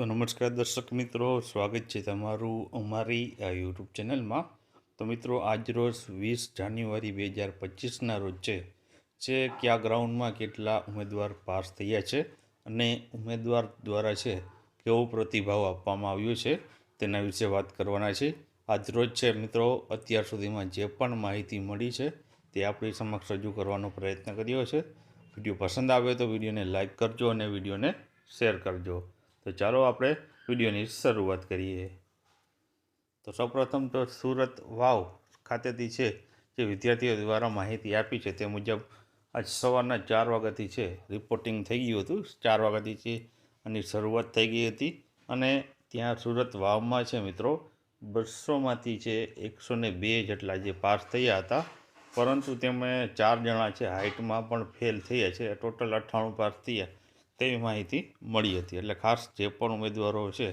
તો નમસ્કાર દર્શક મિત્રો, સ્વાગત છે તમારું અમારી આ યુટ્યુબ ચેનલમાં. તો મિત્રો આજરોજ વીસ જાન્યુઆરી બે હજાર પચીસના રોજ છે, જે કયા ગ્રાઉન્ડમાં કેટલા ઉમેદવાર પાસ થયા છે અને ઉમેદવાર દ્વારા છે, કેવો પ્રતિભાવ આપવામાં આવ્યો છે તેના વિશે વાત કરવાના છે. આજરોજ છે મિત્રો, અત્યાર સુધીમાં જે પણ માહિતી મળી છે તે આપણી સમક્ષ રજૂ કરવાનો પ્રયત્ન કર્યો છે. વીડિયો પસંદ આવે તો વિડીયોને લાઇક કરજો અને વિડીયોને શેર કરજો. તો ચાલો આપણે વિડીયોની શરૂઆત કરીએ. તો સૌપ્રથમ તો સુરત વાવ ખાતેથી છે, જે વિદ્યાર્થીઓ દ્વારા માહિતી આપી છે, તે મુજબ આજ સવારના ચાર વાગ્યાથી છે રિપોર્ટિંગ થઈ ગયું હતું. ચાર વાગ્યાથી છે અને શરૂઆત થઈ ગઈ હતી. અને ત્યાં સુરત વાવમાં છે મિત્રો, બસોમાંથી છે એકસો ને બે જેટલા જે પાસ થયા હતા. પરંતુ તેમાં ચાર જણા છે હાઇટમાં પણ ફેલ થયા છે. ટોટલ અઠ્ઠાણું પાસ થયા. તેવી માહિતી મળી હતી. એટલે ખાસ જે પણ ઉમેદવારો છે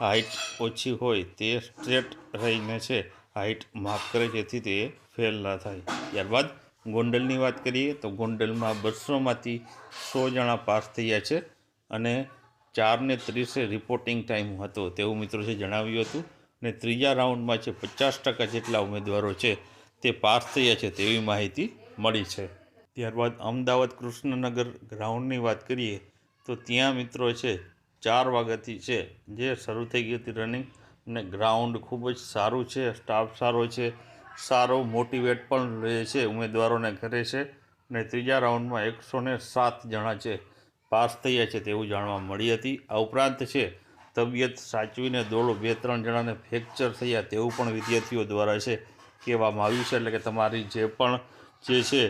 હાઇટ ઓછી હોય તે સ્ટ્રેટ રહીને છે હાઇટ માફ કરે જેથી તે ફેલ ના થાય. ત્યારબાદ ગોંડલની વાત કરીએ તો ગોંડલમાં બસોમાંથી સો જણા પાસ થયા છે અને ચારને ત્રીસે રિપોર્ટિંગ ટાઈમ હતો તેવું મિત્રો છે જણાવ્યું હતું. અને ત્રીજા રાઉન્ડમાં છે પચાસ ટકા જેટલા ઉમેદવારો છે તે પાસ થયા છે તેવી માહિતી મળી છે. ત્યારબાદ અમદાવાદ કૃષ્ણનગર ગ્રાઉન્ડની વાત કરીએ તો ત્યાં મિત્રો છે, ચાર વાગ્યાથી છે, જે શરૂ થઈ ગઈ હતી રનિંગ અને ગ્રાઉન્ડ ખૂબ જ સારું છે સ્ટાફ સારો છે, સારો મોટિવેટ પણ રહે છે ઉમેદવારોને કરે છે. અને ત્રીજા રાઉન્ડમાં એકસો ને સાત જણા છે, પાસ થયા છે તેવું જાણવા મળી હતી. આ ઉપરાંત છે, તબિયત સાચવીને દોડો બે, ત્રણ જણાને ફ્રેક્ચર થયા તેવું પણ વિદ્યાર્થીઓ દ્વારા છે કહેવામાં આવ્યું છે. એટલે કે તમારી જે પણ જે છે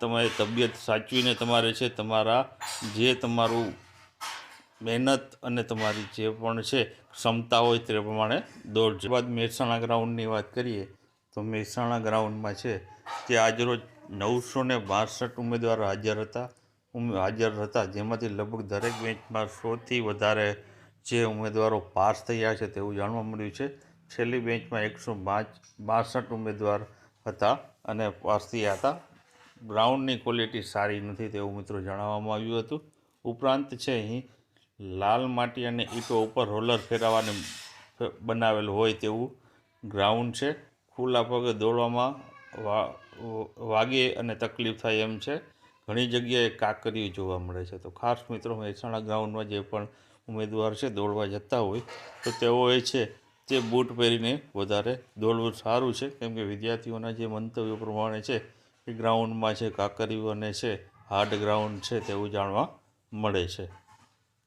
તમારી તબિયત સાચવીને તમારે છે, તમારા જે તમારું મહેનત અને તમારી જે પણ છે, ક્ષમતા હોય તે પ્રમાણે દોડજો. બાદ મહેસાણા ગ્રાઉન્ડની વાત કરીએ, તો મહેસાણા ગ્રાઉન્ડમાં છે, તે આજરોજ નવસો ને બાસઠ ઉમેદવારો હાજર હતા. હાજર હતા, જેમાંથી લગભગ દરેક બેંચમાં સોથી વધારે જે ઉમેદવારો પાસ થયા છે તેવું જાણવા મળ્યું છે. છેલ્લી બેંચમાં એકસો બાસઠ ઉમેદવાર હતા અને પાસ થયા હતા. ગ્રાઉન્ડની ક્વોલિટી સારી નથી તેવું મિત્રો જણાવવામાં આવ્યું હતું. ઉપરાંત છે અહીં લાલ માટી અને ઈંટો ઉપર રોલર ફેરવવાને બનાવેલું હોય તેવું ગ્રાઉન્ડ છે. ખુલ્લા પગે દોડવામાં વાગે અને તકલીફ થાય એમ છે. ઘણી જગ્યાએ કાકરીઓ જોવા મળે છે. તો ખાસ મિત્રો મહેસાણા ગ્રાઉન્ડમાં જે પણ ઉમેદવાર છે દોડવા જતા હોય, તો તેઓએ છે તે બૂટ પહેરીને વધારે દોડવું સારું છે. કેમ કે વિદ્યાર્થીઓના જે મંતવ્યો પ્રમાણે છે ગ્રાઉન્ડમાં છે કાંકરીઓ અને છે હાર્ડ ગ્રાઉન્ડ છે તેવું જાણવા મળે છે.